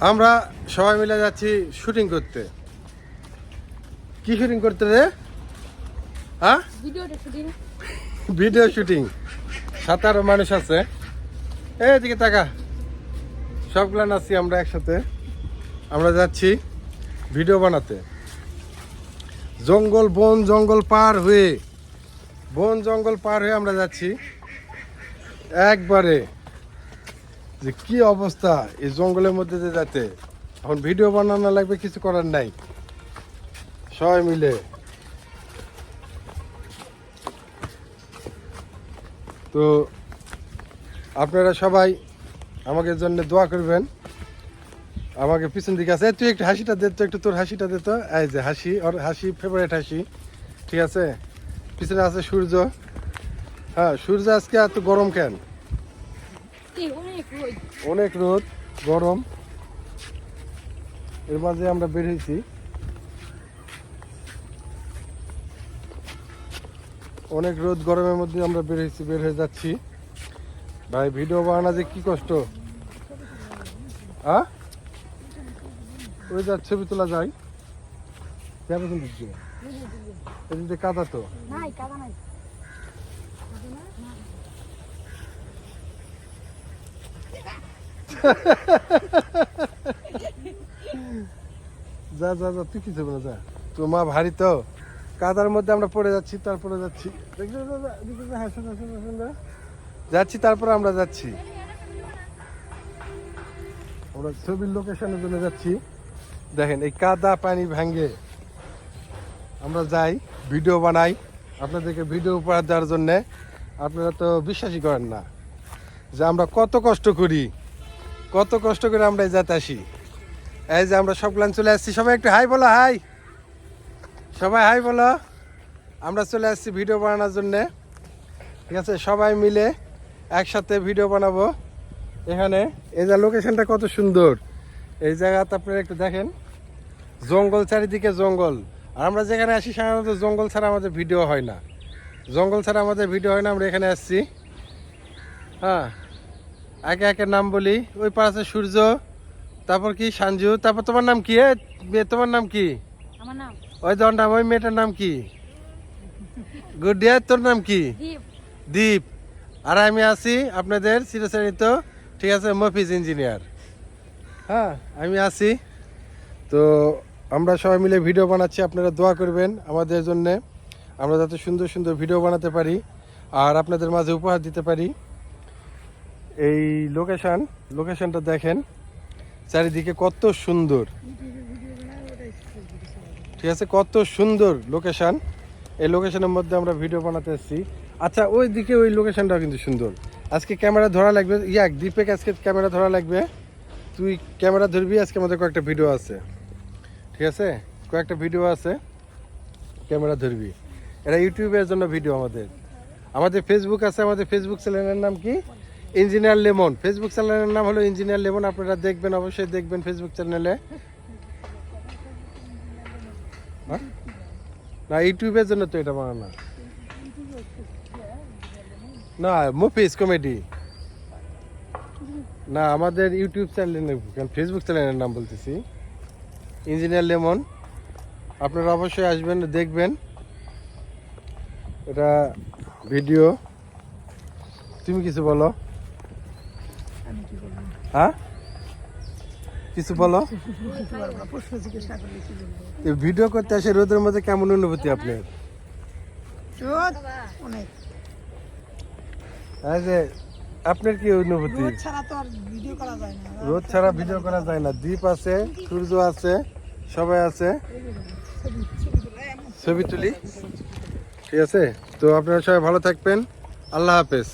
আমরা সবাই মিলে যাচ্ছি শুটিং করতে। কি শুটিং করতে রে? হ্যাঁ? শুটিং। Video shooting. সাতারো মানুষ আছে। এদিকে তাকা। সবগুলা নাচছি আমরা একসাথে। আমরা যাচ্ছি ভিডিও বানাতে। জঙ্গল বন জঙ্গল পার হয়ে বন জঙ্গল পার হয়ে আমরা যাচ্ছি। একবারে যে কি অবস্থা এই জঙ্গলের মধ্যে যে যাতে? এখন ভিডিও বানানো লাগবে, কিছু করার নাই। সবাই মিলে। তো আপনারা সবাই আমাকে জন্য দোয়া করবেন। আমাকে পিছন দিকে আছে। তুই একটু হাসিটা দে, তো একটু তোর হাসিটা দে তো। এই যে হাসি, ওর হাসি ফেভারিট হাসি। ঠিক আছে? পিছনে আছে সূর্য। হ্যাঁ সূর্য আজকে এত গরম কেন? অনেক রোদ। গরম। এর মাঝে আমরা বের হয়েছি। অনেক রোদ গরমের মধ্যে আমরা বের হয়েছি বের হয়ে যাচ্ছি। ভাই ভিডিও বানানো যে কি কষ্ট? হ্যাঁ ওই যার ছবি তোলা যায়। যাবে কিন্তু এদিকে কাদা তো। নাই কাদা নাই। যা যা যা, তুই কিছু না যা। তো মা ভারী তো। কাদার মধ্যে আমরা পড়ে যাচ্ছি, তারপরে যাচ্ছি। যাচ্ছি, তারপরে আমরা যাচ্ছি। আমরা ছবির লোকেশনের জন্য যাচ্ছি। দেখেন, এই কাদা পানি ভাঙ্গে আমরা যাই ভিডিও বানাই আপনাদেরকে ভিডিও উপহার দেওয়ার জন্যে। আপনারা তো বিশ্বাসই করেন না। যে আমরা কত কষ্ট করি, কত কষ্ট করে আমরা এই যাতে আসি। এই যে আমরা সব সবগুলান চলে আসছি। সবাই একটু হাই বলো, হাই। সবাই হাই বলো। আমরা চলে আসছি ভিডিও বানানোর জন্যে। ঠিক আছে? সবাই মিলে একসাথে ভিডিও বানাবো। এখানে এই যে লোকেশনটা কত সুন্দর। এই জায়গাতে আপনারা একটু দেখেন। জঙ্গল, চারিদিকে জঙ্গল। আর আমরা যেখানে আসি, সাধারণত জঙ্গল ছাড়া আমাদের ভিডিও হয় না। জঙ্গল ছাড়া আমাদের ভিডিও হয় না, আমরা এখানে আসছি। হ্যাঁ। একে একে নাম বলি ওই পাশে সূর্য তারপর কি সাঞ্জু তারপর তোমার নাম কি? তোমার নাম কি? আমার নাম। ওই দর নাম ওই মেয়েটার নাম কি? গুড ডে তোর নাম কি? দীপ। দীপ। আর আমি আছি আপনাদের চিরচারিত ঠিক আছে মফিজ ইঞ্জিনিয়ার। হ্যাঁ আমি আছি। তো আমরা সবাই মিলে ভিডিও বানাচ্ছি আপনারা দোয়া করবেন আমাদের জন্য। আমরা যাতে সুন্দর সুন্দর ভিডিও বানাতে পারি আর আপনাদের মাঝে উপহার দিতে পারি। এই লোকেশন লোকেশনটা দেখেন। চারিদিকে কত সুন্দর। ঠিক আছে? কত সুন্দর লোকেশন এই লোকেশনের মধ্যে আমরা ভিডিও বানাতে এসেছি। আচ্ছা ওই দিকে ওই লোকেশনটাও কিন্তু সুন্দর। আজকে ক্যামেরা ধরা লাগবে। ইয়াক দীপেক আজকে ক্যামেরা ধরা লাগবে। তুই ক্যামেরা ধরবি? আজকে আমাদের কয়েকটা ভিডিও আছে। ঠিক আছে? কয়েকটা ভিডিও আছে। ক্যামেরা ধরবি। এটা ইউটিউবের জন্য ভিডিও আমাদের। আমাদের ফেসবুক আছে। আমাদের ফেসবুক চ্যানেলের নাম কি? Engineer lemon. ফেসবুক চ্যানেলের নাম হলো ইঞ্জিনিয়ার লেমন, আপনারা দেখবেন, অবশ্যই দেখবেন ফেসবুক চ্যানেলে? না, ইউটিউবের জন্য তো এটা বানানো। না মুফিস কমেডি। না, আমাদের ইউটিউব চ্যানেলের ফেসবুক চ্যানেলের নাম বলতেছি। ইঞ্জিনিয়ার লেমন, আপনারা অবশ্যই আসবেন, দেখবেন। এটা ভিডিও তুমি কিছু বলো। হ্যাঁ? কিছু বলো? ভিডিও করতে আসে রোদের মধ্যে কেমন অনুভূতি আপনার? আপনার কি অনুভূতি? রোদ ছাড়া ভিডিও করা যায় না। দ্বীপ আছে সূর্য আছে সবাই আছে। ছবি তুলি। ঠিক আছে? তো আপনারা সবাই ভালো থাকবেন। আল্লাহ হাফেজ।